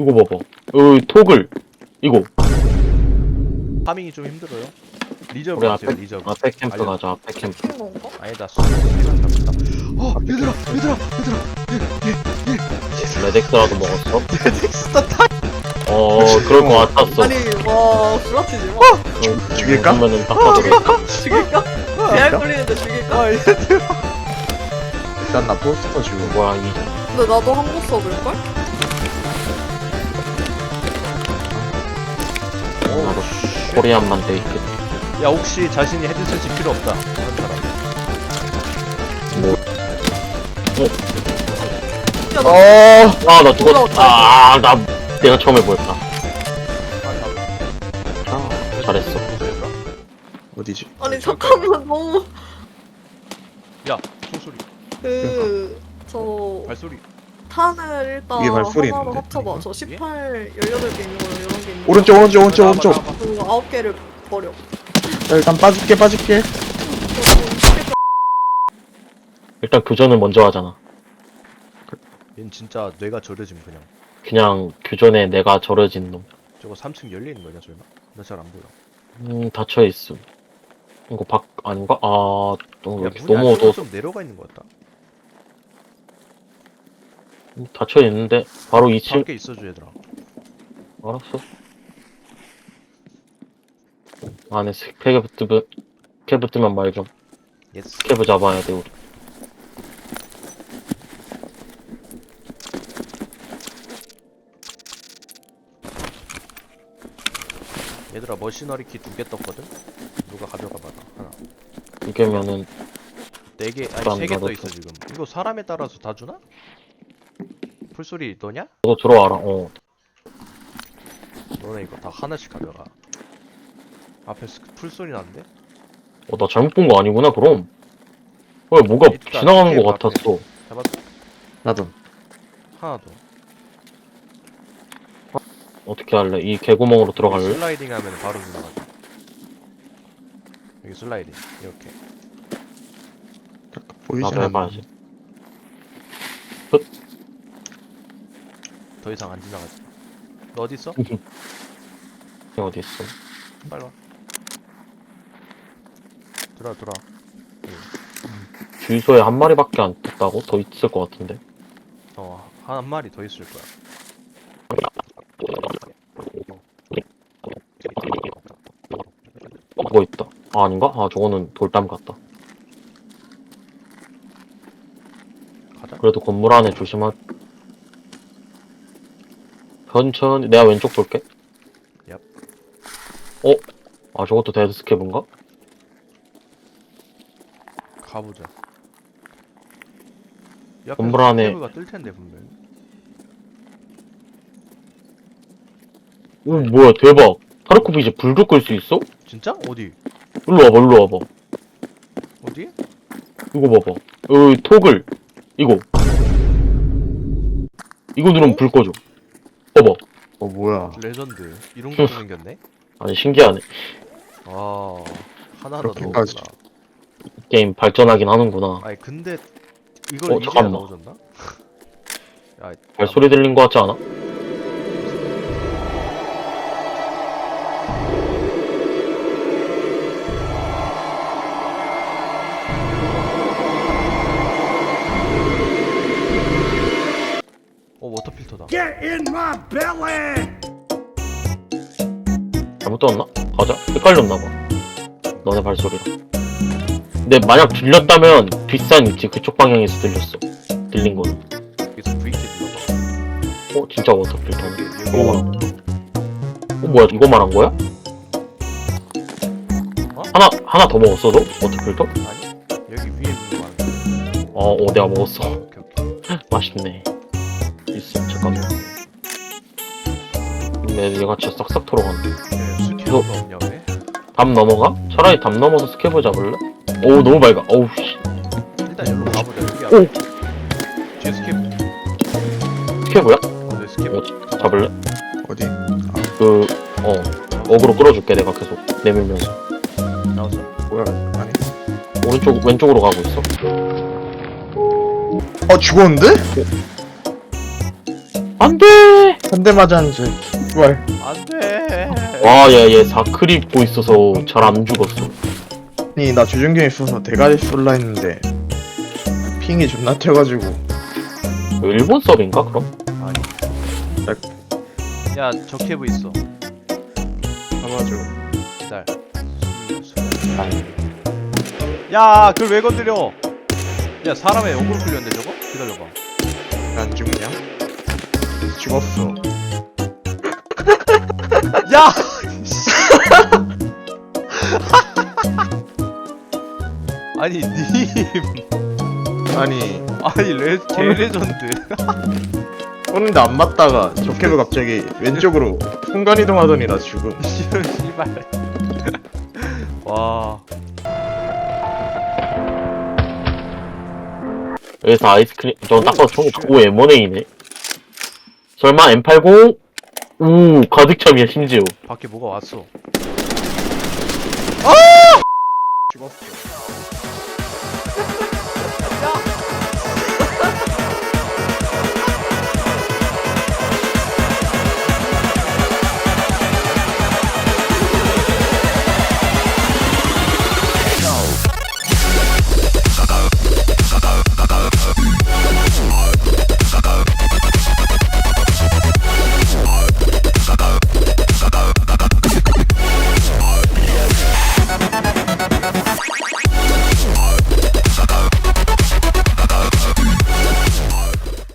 이거 봐봐. 여기 토글. 이거. 파밍이 좀 힘들어요. 리저브 우리 하세요, 앞에, 리저브. 앞에 캠프 알려. 가자, 앞에 캠프. 큰 건가? 아니다, 잡았다. 어, 얘들아, 얘들아, 얘들아. 레덱스라도 먹었어? 텍스타 타. 어, 그럴 것 같았어. 아니 와 불합치지 마 어, 죽일까? 그러면은 딱 봐도 죽일까? 대학 걸리는데 죽일까? 아, 얘 일단 나 포스터 주고 뭐야, 이. 근데 나도 한국 써볼걸? 나도 코리안만 돼 있겠다. 야, 혹시 자신이 헤드셋이 필요 없다. 그런 사람. 뭐. 야, 나 어, 아, 나 죽었, 올라왔다. 아, 나, 내가 처음에 뭐였다. 아, 아, 잘했어. 어디지? 아니 잠깐만 너무 야, 총소리, 그... 저... 발소리. 탄을 일단 이게 발소리 하나로 있는데, 합쳐봐 저 18, 18개 있는 거랑 이런 게 있는 거 오른쪽 오른쪽 오른쪽 오른쪽 나와봐, 나와봐. 그리고 9개를 버려 자, 일단 빠질게 빠질게 일단 교전을 먼저 하잖아. 얜 진짜 뇌가 저려짐 그냥. 그냥 교전에 내가 절여진 놈. 저거 3층 열려 있는 거냐, 설마? 나 잘 안 보여. 음, 닫혀있음. 이거 밖, 아닌가? 아, 너무, 야, 문이 너무 어두워. 좀 내려가 있는 것 같다. 닫혀 있는데, 바로 2층. 밖에 있어줘, 얘들아. 알았어. 안에 스케브 붙으면, 스케브 뜨면 말 좀. 예스. 스케브 잡아야 돼, 우리. 얘들아, 머시너리 키 두 개 떴거든? 누가 가져가 봐라. 하나. 이게면은, 네 개, 그럼 아니 세 개 나도 떠 있어 지금. 이거 사람에 따라서 다 주나? 풀소리 너냐? 너도 들어와라, 어. 너네 이거 다 하나씩 가져가. 앞에 스- 풀소리 나는데? 어, 나 잘못 본 거 아니구나, 그럼. 왜, 뭐가 일단 지나가는 거 앞에. 같았어. 잡았어. 나도 하나 더. 어떻게 할래? 이 개구멍으로 들어갈래? 슬라이딩 하면 바로 지나가죠. 여기 슬라이딩. 이렇게. 보이지 나도 않아 해봐야지. 더 이상 안 지나가지. 너 어디 있어? 이게 어디 있어? 빨리 와. 들어와 들어와. 주유소에 한 마리밖에 안 떴다고? 더 있을 것 같은데. 어, 한 마리 더 있을 거야. 어, 그거 있다. 아, 아닌가? 아, 저거는 돌담 같다. 가자. 그래도 건물 안에 조심하. 천천히, 내가 왼쪽 볼게. 얍. 어? 아, 저것도 데드스캡인가? 가보자. 옆에 건물 안에- 스케브가 뜰 텐데 분명. 오, 뭐야, 대박. 타르코프 이제 불도 끌 수 있어? 진짜? 어디? 일로 와봐, 일로 와봐. 어디? 이거 봐봐. 여기 토글. 이거. 이거 누르면 불 꺼져. 봐봐. 어 뭐야 레전드. 이런 것도 생겼네. 아니, 신기하네. 아 하나 더 그렇게까지. 넣었구나. 게임 발전하긴 하는구나. 아니 근데 이걸 어, 이제야 잠깐만. 넣어줬나? 야, 발소리 들린 것 같지 않아? 어 워터 필터다. 잘못 들었나? 가자. 헷갈렸나 봐. 너네 발소리랑. 근데 만약 들렸다면 뒷산 있지. 그쪽 방향에서 들렸어. 들린 거는. 여기서 VT 눌러봐. 어, 진짜 워터필터네. 여기 이거 말한 거야. 어, 뭐야, 이거 말한 거야? 어? 하나, 하나 더 먹었어, 너? 워터필 터? 아니 여기 위에 있는 거 말고. 어, 어, 내가 먹었어. 오케이 오케이. 맛있네. 있어, 잠깐만. 근데 얘가 진짜 싹싹 돌아간다. 야, 스케어가 없냐 왜? 담 넘어가? 차라리 담 넘어서 스케브 잡을래? 오, 너무 밝아. 어우, 씨. 일단 여기로 가보자. 여기 오! 뒤에 스케프. 스케브야? 어, 네, 스케프. 어, 잡을래? 어디 그, 어, 어그로 끌어줄게, 내가 계속. 내밀면서. 나왔어. 뭐야 아니 오른쪽, 왼쪽으로 가고 있어. 어 죽었는데? 안돼 한 대 맞았는지. 뭘. 안돼 와얘얘 사크리 입고 있어서 잘 안 죽었어 아니, 나 주중경에 있어서 대가리 쏠라 했는데. 핑이 존나 튀어가지고. 일본 서브인가 그럼? 아니 야 적해부 있어 가가지고. 기다려 야 그걸 왜 건드려 야 사람의 얼굴 끌렸는데 저거? 기다려봐 안 죽냐? 죽었어. 야! 아니 님. 아니, 아니 레 개레전드. 쏘는데 안 맞다가 적해도 갑자기 왼쪽으로 순간 이동하더니 나 죽음. 이런 씨발. 와. 여기서 아이스크림 저거 딱 봐도 저거 오 M1A네 설마 M80? 우 가득점이야 심지어 밖에 뭐가 왔어.